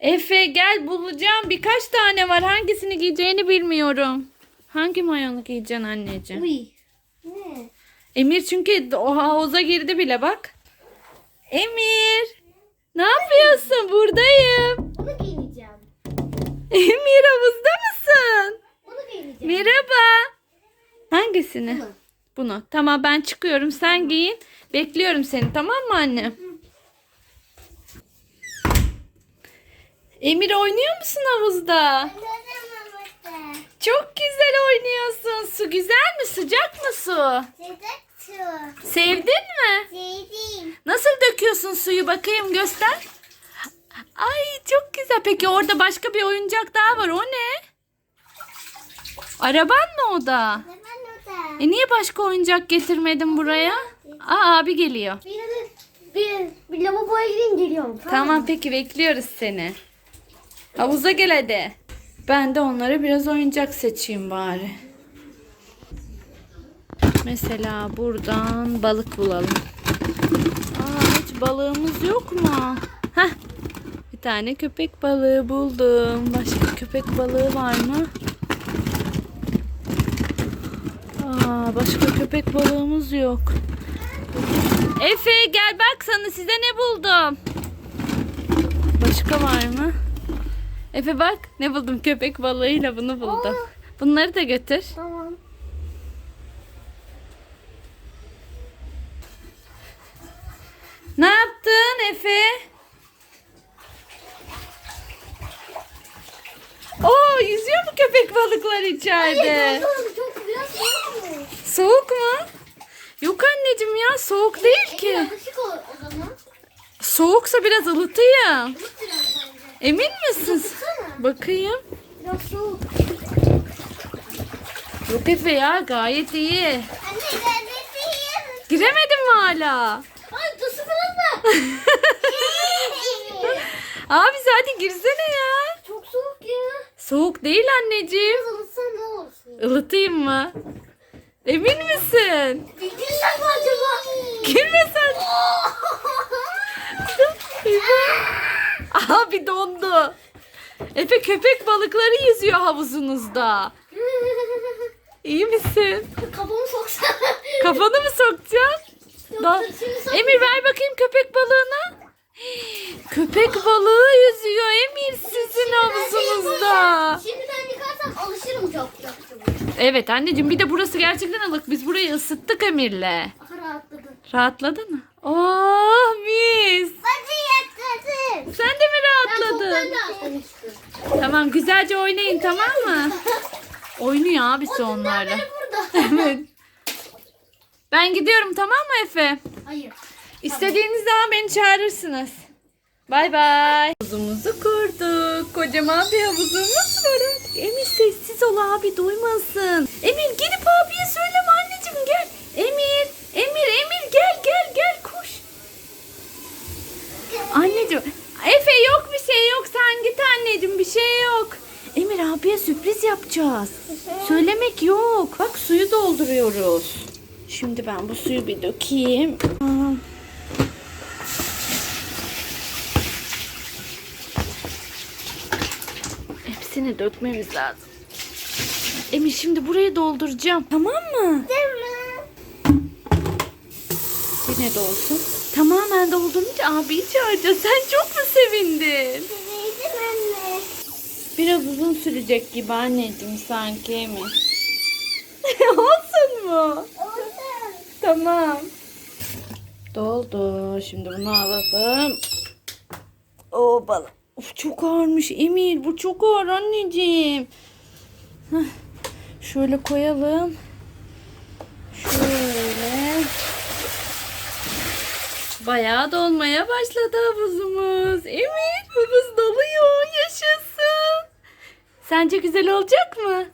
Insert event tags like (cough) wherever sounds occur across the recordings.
Efe gel bulacağım. Birkaç tane var. Hangisini giyeceğini bilmiyorum. Hangi mayonu giyeceksin anneciğim? Uy. Ne? Emir çünkü o havuza girdi bile bak. Emir. Ne yapıyorsun? Buradayım. Bunu giyineceğim. Emir havuzda mısın? Bunu giyineceğim. Merhaba. Hangisini? Bunu. Bunu. Tamam ben çıkıyorum. Sen giyin. Bekliyorum seni tamam mı anne? Emir oynuyor musun havuzda? Çok güzel oynuyorsun. Su güzel mi? Sıcak mı su? Sevdin mi? Nasıl döküyorsun suyu bakayım göster. Ay çok güzel. Peki orada başka bir oyuncak daha var. O ne? Araban mı o da? E niye başka oyuncak getirmedin buraya? Aa abi geliyor. Bir, bir, bir lavaboya gideyim geliyorum. Tamam peki bekliyoruz seni. Havuza gel hadi. Ben de onlara biraz oyuncak seçeyim bari. Mesela buradan balık bulalım. Aa, hiç balığımız yok mu? Heh. Bir tane köpek balığı buldum. Başka köpek balığı var mı? Aa, başka köpek balığımız yok. Efe gel bak sana size ne buldum. Başka var mı? Efe bak ne buldum köpek balığıyla bunu buldum. Bunları da götür. Tamam. Ne yaptın Efe? Oo yüzüyor mu köpek balıklar içeride? Oğlum çok biraz soğuk. Soğuk mu? Yok anneciğim ya soğuk değil ki. O zaman. Soğuksa biraz ılıtayım. Tut biraz bence. Emin misin? Bakayım. Biraz soğuk. Yok Efe ya gayet iyi. Anne sıyım. Giremedin mi hala? Ay tusu falan mı? (laughs) Abi hadi girsene ya. çok soğuk ya. Soğuk değil anneciğim. Biraz ılıtsan ne olsun? Ilıtayım mı? Emin misin? Bildirsem mi acaba? Girme sen. Abi (laughs) dondu. Efe köpek balıkları yüzüyor havuzunuzda. İyi misin? Kafamı soksana. Kafanı mı sokacaksın? Da- şimdi Emir ver bakayım köpek balığını. Köpek balığı yüzüyor Emir sizin havuzunuzda. Şimdiden yıkarsam alışırım çok çok çabuk. Evet anneciğim bir de burası gerçekten ılık. Biz burayı ısıttık Emir'le. Aha rahatladım. Rahatladın mı? Oh mis. Yatladım. Sen de mi rahatladın? Tamam güzelce oynayın tamam mı? Oynuyor abisi onlarla. (laughs) Evet. Ben gidiyorum tamam mı Efe? Hayır. İstediğiniz zaman beni çağırırsınız. Bay bay. Havuzumuzu kurduk. Kocaman bir havuzumuz var. Emir sessiz ol abi duymasın. Emir gidip abiye söyleme anneciğim gel. Emir, Emir, Emir gel gel gel koş. Anneciğim Efe yok bir şey yok sen git anneciğim bir şey yok. Emir abiye sürpriz yapacağız. Söylemek yok. Bak suyu dolduruyoruz. Şimdi ben bu suyu bir dökeyim. Hepsini dökmemiz lazım. Emir şimdi burayı dolduracağım. Tamam mı? Yine dolsun. Tamamen doldurunca abiyi çağıracağız. Sen çok mu sevindin? Biraz uzun sürecek gibi anneciğim sanki Emir. (laughs) Olsun mu? Olsun. Tamam. Doldu. Şimdi bunu alalım. O balık. Of çok ağırmış Emir. Bu çok ağır anneciğim. Heh. Şöyle koyalım. Şöyle. Bayağı dolmaya başladı havuzumuz. Emir havuz doluyor. Yaşasın. Sence güzel olacak mı?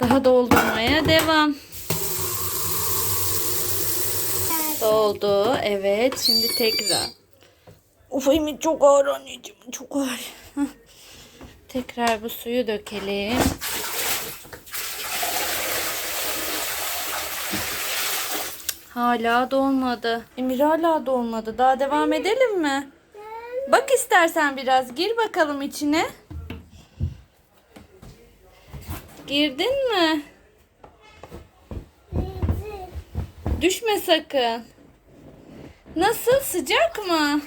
Daha doldurmaya devam. Doldu. Evet. Şimdi tekrar. Of Emin çok ağır anneciğim. Çok ağır. Tekrar bu suyu dökelim. Hala dolmadı. Emir hala dolmadı. Daha devam edelim mi? Bak istersen biraz gir bakalım içine. Girdin mi? Düşme sakın. Nasıl sıcak mı?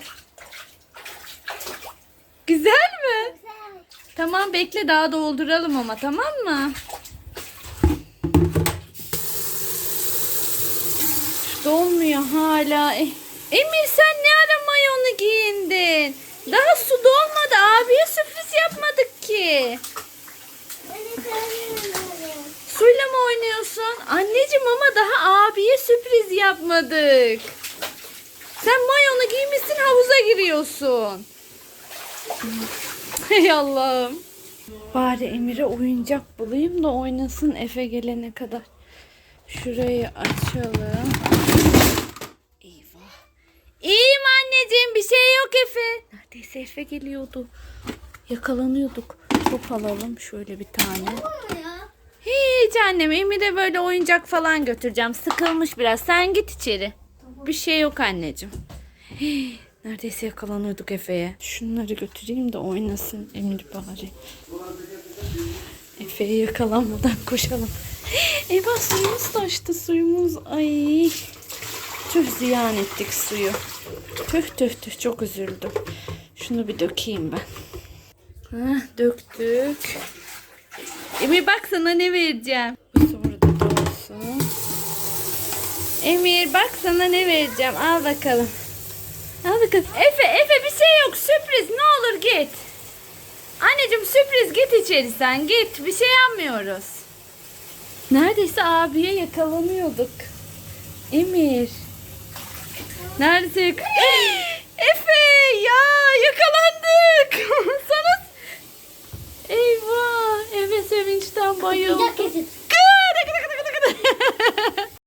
Güzel mi? Güzel. Tamam bekle daha dolduralım ama tamam mı? Dolmuyor hala. E, Emir sen ne ara mayonu giyindin? Daha su dolmadı. Abiye sürpriz yapmadık ki. Beni tanıyorum. Suyla mı oynuyorsun? Anneciğim ama daha abiye sürpriz yapmadık. Sen mayonu giymişsin havuza giriyorsun. Hey Allah'ım. Bari Emir'e oyuncak bulayım da oynasın Efe gelene kadar. Şurayı açalım. Eyvah. İyiyim anneciğim bir şey yok Efe. Neredeyse Efe geliyordu. Yakalanıyorduk. Top alalım şöyle bir tane. Olmuyor. Hiç annem Emir'e böyle oyuncak falan götüreceğim. Sıkılmış biraz. Sen git içeri. Bir şey yok anneciğim. Hii, Neredeyse yakalanıyorduk Efe'ye. Şunları götüreyim de oynasın Emir bari. Efe'ye yakalanmadan koşalım. Eyvah suyumuz taştı suyumuz. Ay. Tüh ziyan ettik suyu. Tüh tüh tüh çok üzüldüm. Şunu bir dökeyim ben. Hah, döktük. Emir bak sana ne vereceğim. Sonra da dolsun. Emir bak sana ne vereceğim. Al bakalım. Al bakalım. Efe Efe bir şey yok. Sürpriz ne olur git. Anneciğim sürpriz git içeri sen git. Bir şey yapmıyoruz. Neredeyse abiye yakalanıyorduk. Emir. Neredeyse yak- Sevinçten bayıldım.